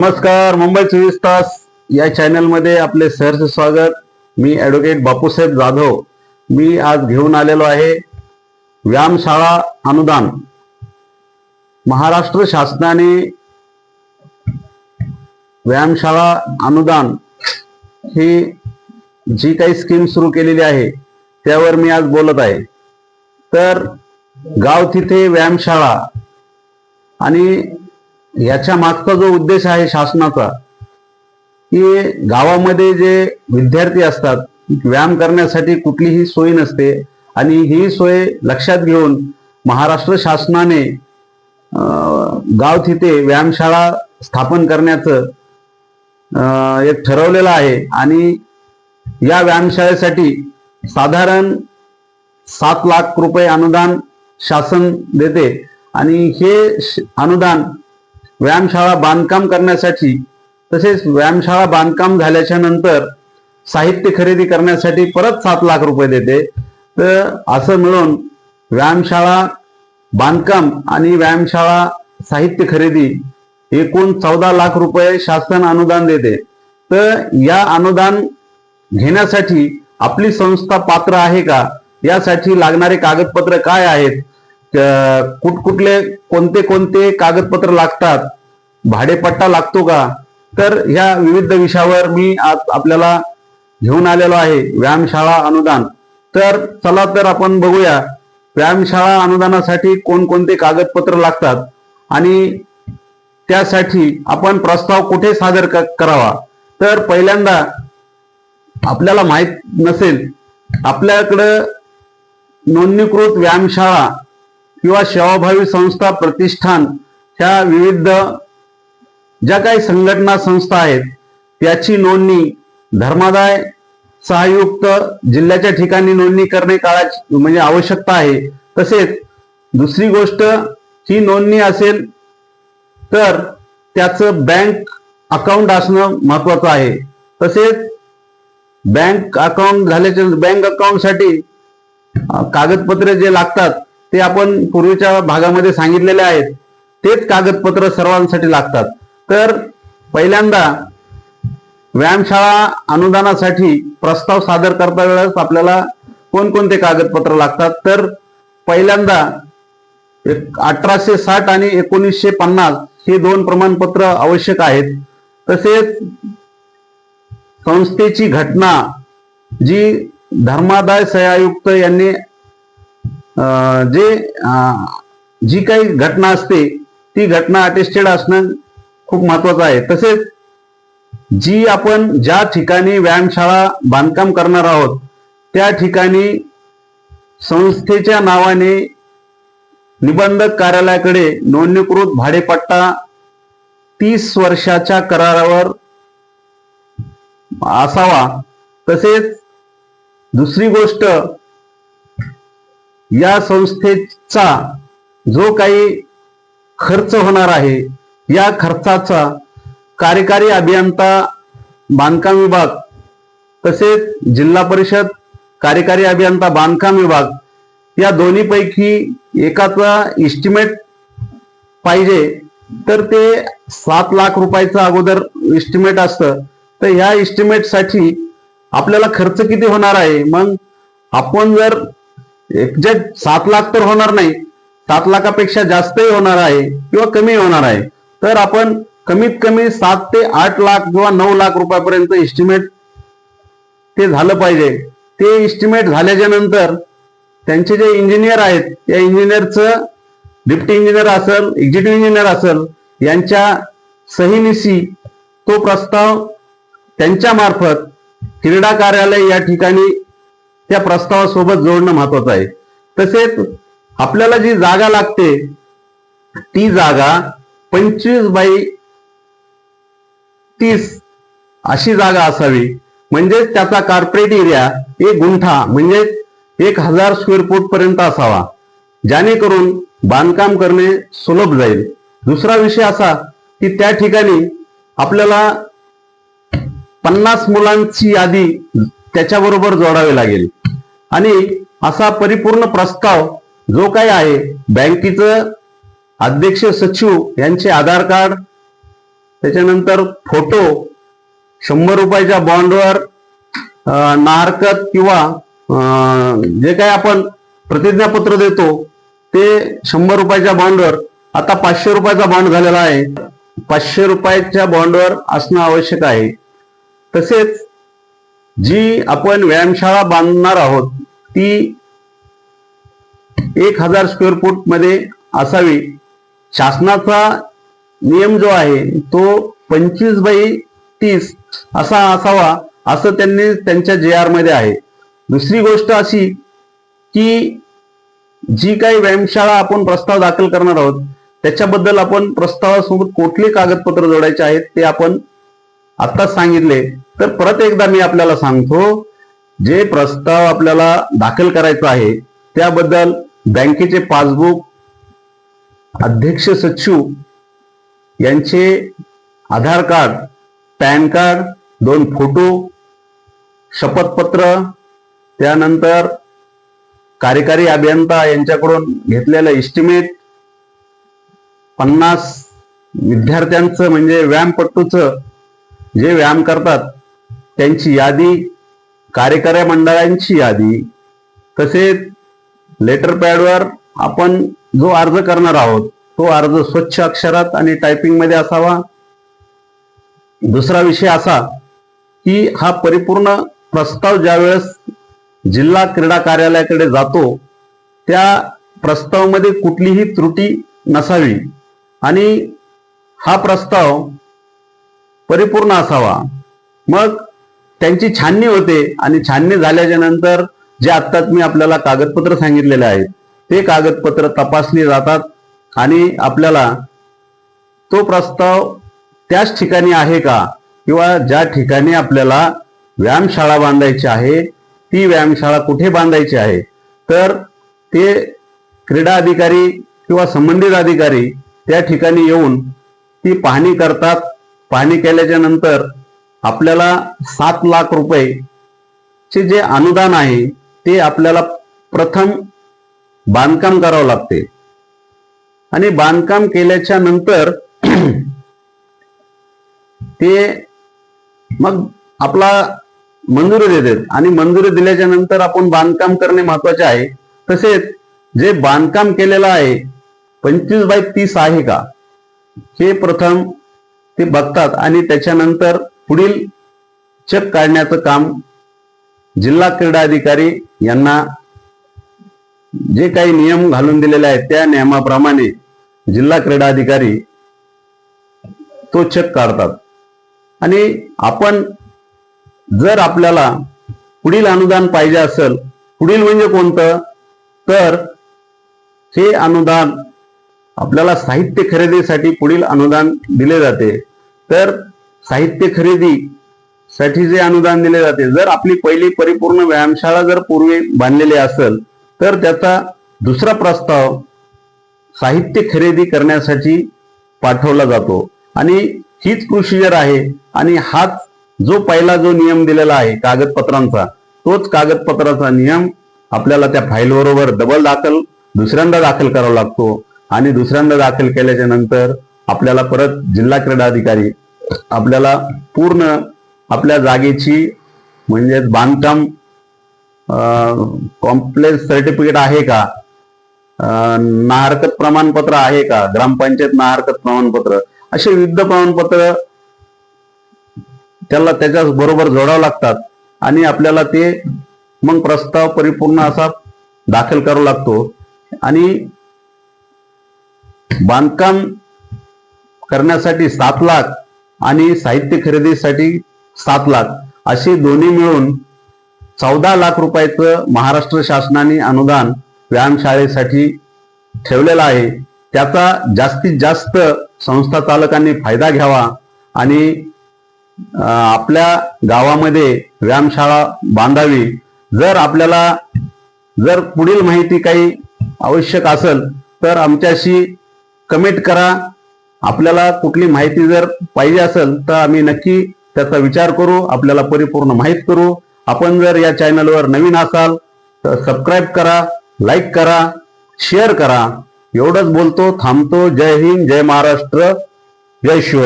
नमस्कार मुंबई चोवीस तास या चॅनलमध्ये आपले सहर्ष स्वागत. मी ॲडव्होकेट बापूसाहेब जाधव. मी आज घेऊन आलेलो आहे व्यायामशाळा अनुदान. महाराष्ट्र शासनाने व्यायामशाळा अनुदान ही जी काही स्कीम सुरू केलेली आहे त्यावर मी आज बोलत आहे. तर गाव तिथे व्यायामशाळा आणि याच्या मागचा जो उद्देश आहे शासनाचा की गावामध्ये जे विद्यार्थी असतात व्यायाम करण्यासाठी कुठलीही सोय नसते आणि ही सोय लक्षात घेऊन महाराष्ट्र शासनाने गाव तिथे व्यायामशाळा स्थापन करण्याचं एक ठरवलेलं आहे. आणि या व्यायामशाळेसाठी साधारण सात लाख रुपये अनुदान शासन देते. आणि हे अनुदान व्यायामशाळा बांधकाम करण्यासाठी तसेच व्यायामशाळा बांधकाम झाल्याच्यानंतर साहित्य खरेदी करण्यासाठी परत सात लाख रुपये देते. तर असं मिळून व्यायामशाळा बांधकाम आणि व्यायामशाळा साहित्य खरेदी एकूण चौदा लाख रुपये शासन अनुदान देते. तर या अनुदान घेण्यासाठी आपली संस्था पात्र आहे का? यासाठी लागणारे कागदपत्र काय आहेत? कुठकुठले कोणते कोणते कागदपत्र लागतात? भाडेपट्टा लागतो का? तर ह्या विविध विषयावर मी आज आपल्याला घेऊन आलेलो आहे व्यायामशाळा अनुदान. तर चला तर आपण बघूया व्यायामशाळा अनुदानासाठी कोणकोणते कागदपत्र लागतात? आणि त्यासाठी आपण प्रस्ताव कुठे सादर करावा? तर पहिल्यांदा आपल्याला माहीत नसेल आपल्याकडं नोंदणीकृत व्यायामशाळा किंवा सेवाभावी संस्था प्रतिष्ठान ह्या विविध ज्या काही संघटना संस्था आहेत त्याची नोंदणी धर्मादाय सहायुक्त जिल्ह्याच्या ठिकाणी नोंदणी करणे काळाची म्हणजे आवश्यकता आहे. तसेच दुसरी गोष्ट ही नोंदणी असेल तर त्याचं बँक अकाउंट असणं महत्वाचं आहे. तसेच बँक अकाउंट झाल्याच्या बँक अकाउंटसाठी कागदपत्रे जे लागतात ते आपण पूर्वीच्या भागामध्ये सांगितलेले आहेत. तेच कागदपत्र सर्वांसाठी लागतात. तर पहिल्यांदा व्यायामशाळा अनुदानासाठी प्रस्ताव सादर करता वेळेस आपल्याला कोणकोणते कागदपत्र लागतात? तर पहिल्यांदा एक अठराशे साठ आणि एकोणीसशे पन्नास हे दोन प्रमाणपत्र आवश्यक आहेत. तसेच संस्थेची घटना जी धर्मादाय सहआयुक्त यांनी जे जी काही घटना असते ती घटना अटेस्टेड असणं खूप महत्वाचं आहे. तसेच जी आपण ज्या ठिकाणी व्यायामशाळा बांधकाम करणार आहोत त्या ठिकाणी संस्थेच्या नावाने निबंधक कार्यालयाकडे नोंदणीकृत भाडेपट्टा तीस वर्षाच्या करारावर असावा. तसेच दुसरी गोष्ट या संस्थेचा जो काही खर्च होणार आहे या खर्चाचा कार्यकारी अभियंता बांधकाम विभाग तसेच जिल्हा परिषद कार्यकारी अभियंता बांधकाम विभाग या दोन्हीपैकी एकाचा इस्टिमेट पाहिजे तर ते सात लाख रुपयाचं अगोदर इस्टिमेट असतं. तर ह्या इस्टिमेटसाठी आपल्याला खर्च किती होणार आहे? मग आपण जर एक्झॅक्ट सात लाख तर होणार नाही सात लाखापेक्षा जास्तही होणार आहे किंवा कमी होणार आहे. तर आपण कमीत कमी सात ते आठ लाख किंवा नऊ लाख रुपयापर्यंत इस्टिमेट ते झालं पाहिजे. ते इस्टिमेट झाल्याच्यानंतर त्यांचे जे इंजिनियर आहेत या इंजिनियरचं डिप्टी इंजिनियर असेल एक्झिक्युटिव्ह इंजिनियर असेल यांच्या सहीनिशी तो प्रस्ताव त्यांच्या मार्फत क्रीडा कार्यालय या ठिकाणी त्या प्रस्तावासोबत जोडणं महत्वाचं आहे. तसेच आपल्याला जी जागा लागते ती जागा पंचवीस बाय तीस अशी जागा असावी. म्हणजेच त्याचा कार्पोरेट एरिया एक गुंठा म्हणजे एक हजार स्क्वेअर फूट पर्यंत असावा. जेणेकरून बांधकाम करणे सुलभ जाईल. दुसरा विषय असा की त्या ठिकाणी आपल्याला पन्नास मुलांची यादी त्याच्याबरोबर जोडावी लागेल. आणि असा परिपूर्ण प्रस्ताव जो काही आहे बँकेचं अध्यक्ष सचिव यांचे आधार कार्ड त्याच्यानंतर फोटो शंभर रुपयाच्या बॉन्डवर नारकत नाहरकत किंवा जे काही आपण प्रतिज्ञापत्र देतो ते शंभर रुपयाच्या बॉन्डवर आता पाचशे रुपयाचा बॉन्ड झालेला आहे. पाचशे रुपयाच्या बॉन्डवर असणं आवश्यक आहे. तसेच जी आपण व्यायामशाळा बांधणार आहोत ती एक हजार स्क्वेअर फूटमध्ये असावी. शासनाचा नियम जो आहे तो पंचवीस बाई तीस असा असावा असं त्यांनी त्यांच्या जे आरमध्ये आहे. दुसरी गोष्ट अशी की जी काही व्यायामशाळा आपण प्रस्ताव दाखल करणार आहोत त्याच्याबद्दल आपण प्रस्तावासोबत कुठले कागदपत्र जोडायचे आहेत ते आपण आत्ताच सांगितले. तर परत एकदा मी आपल्याला सांगतो जे प्रस्ताव आपल्याला दाखल करायचा आहे त्याबद्दल बँकेचे पासबुक अध्यक्ष सचिव यांचे आधार कार्ड पॅन कार्ड दोन फोटो शपथपत्र त्यानंतर कार्यकारी अभियंता यांच्याकडून घेतलेलं इस्टिमेट पन्नास विद्यार्थ्यांचं म्हणजे व्यायामपट्टूचं जे व्यायाम करतात त्यांची यादी कार्यकारी मंडळांची यादी तसेच लेटर पॅडवर आपण जो अर्ज करणार आहोत तो अर्ज स्वच्छ अक्षरात आणि टायपिंगमध्ये असावा. दुसरा विषय असा की हा परिपूर्ण प्रस्ताव ज्यावेळेस जिल्हा क्रीडा कार्यालयाकडे जातो त्या प्रस्तावामध्ये कुठलीही त्रुटी नसावी आणि हा प्रस्ताव परिपूर्ण असावा. मग त्यांची छाननी होते आणि छाननी झाल्याच्यानंतर जे आत्ताच मी आपल्याला कागदपत्र सांगितलेले आहेत ते कागदपत्र तपासली जातात आणि आपल्याला तो प्रस्ताव त्याच ठिकाणी आहे का? किंवा ज्या ठिकाणी आपल्याला व्यायामशाळा बांधायची आहे ती व्यायामशाळा कुठे बांधायची आहे? तर ते क्रीडा अधिकारी किंवा संबंधित अधिकारी त्या ठिकाणी येऊन ती पाहणी करतात. पाहणी केल्याच्यानंतर आपल्याला सात लाख रुपये चे जे अनुदान आहे ते आपल्याला प्रथम बांधकाम करावं लागते. आणि बांधकाम केल्याच्यानंतर ते मग आपला मंजुरी देतात. आणि मंजुरी दिल्याच्या नंतर आपण बांधकाम करणे महत्त्वाचे आहे. तसेच जे बांधकाम केलेलं आहे पंचवीस बाय तीस आहे का? हे प्रथम ते बघतात. आणि त्याच्यानंतर पुढील चक काढण्याचं काम जिल्हा क्रीडा अधिकारी यांना जे काही नियम घालून दिलेले आहेत त्या नियमाप्रमाणे जिल्हा क्रीडा अधिकारी तो चक काढतात. आणि आपण जर आपल्याला पुढील अनुदान पाहिजे असेल पुढील म्हणजे कोणतं? तर हे अनुदान आपल्याला साहित्य खरेदीसाठी पुढील अनुदान दिले जाते. तर साहित्य खरेदी साठी जे अनुदान दिले जाते जर आपली पहिली परिपूर्ण व्यायामशाळा जर पूर्वी बांधलेली असेल तर त्याचा दुसरा प्रस्ताव साहित्य खरेदी करण्यासाठी पाठवला जातो. आणि हीच प्रोसिजर आहे आणि हाच जो पहिला जो नियम दिलेला आहे कागदपत्रांचा तोच कागदपत्राचा नियम आपल्याला त्या फाईल बरोबर डबल दाखल दुसऱ्यांदा दाखल करावा लागतो. आणि दुसऱ्यांदा दाखल केल्याच्यानंतर आपल्याला परत जिल्हा क्रीडा अधिकारी आपल्याला पूर्ण आपल्या जागेची म्हणजे बांधकाम कॉम्प्लेक्स सर्टिफिकेट आहे का? नाहरकत प्रमाणपत्र आहे का? ग्रामपंचायत नाहरकत प्रमाणपत्र. असे विविध प्रमाणपत्र त्याला त्याच्या बरोबर जोडावं लागतात आणि आपल्याला ते मग प्रस्ताव परिपूर्ण असा दाखल करावा लागतो. आणि बांधकाम करण्यासाठी सात लाख आणि साहित्य खरेदीसाठी सात लाख. अशी दोन्ही मिळून चौदा लाख रुपयाचं महाराष्ट्र शासनाने अनुदान व्यायामशाळेसाठी ठेवलेलं आहे. त्याचा जास्तीत जास्त संस्था चालकांनी फायदा घ्यावा आणि आपल्या गावामध्ये व्यायामशाळा बांधावी. जर आपल्याला जर पुढील माहिती काही आवश्यक असेल तर आमच्याशी कमेंट करा. आपल्याला कुठली माहिती जर पाहिजे असेल तर आम्ही नक्की त्याचा विचार करू आपल्याला परिपूर्ण माहीत करू. आपण जर या चॅनलवर नवीन असाल तर सबस्क्राईब करा लाईक करा शेअर करा. एवढंच बोलतो थांबतो. जय हिंद जय महाराष्ट्र जय शिवराय.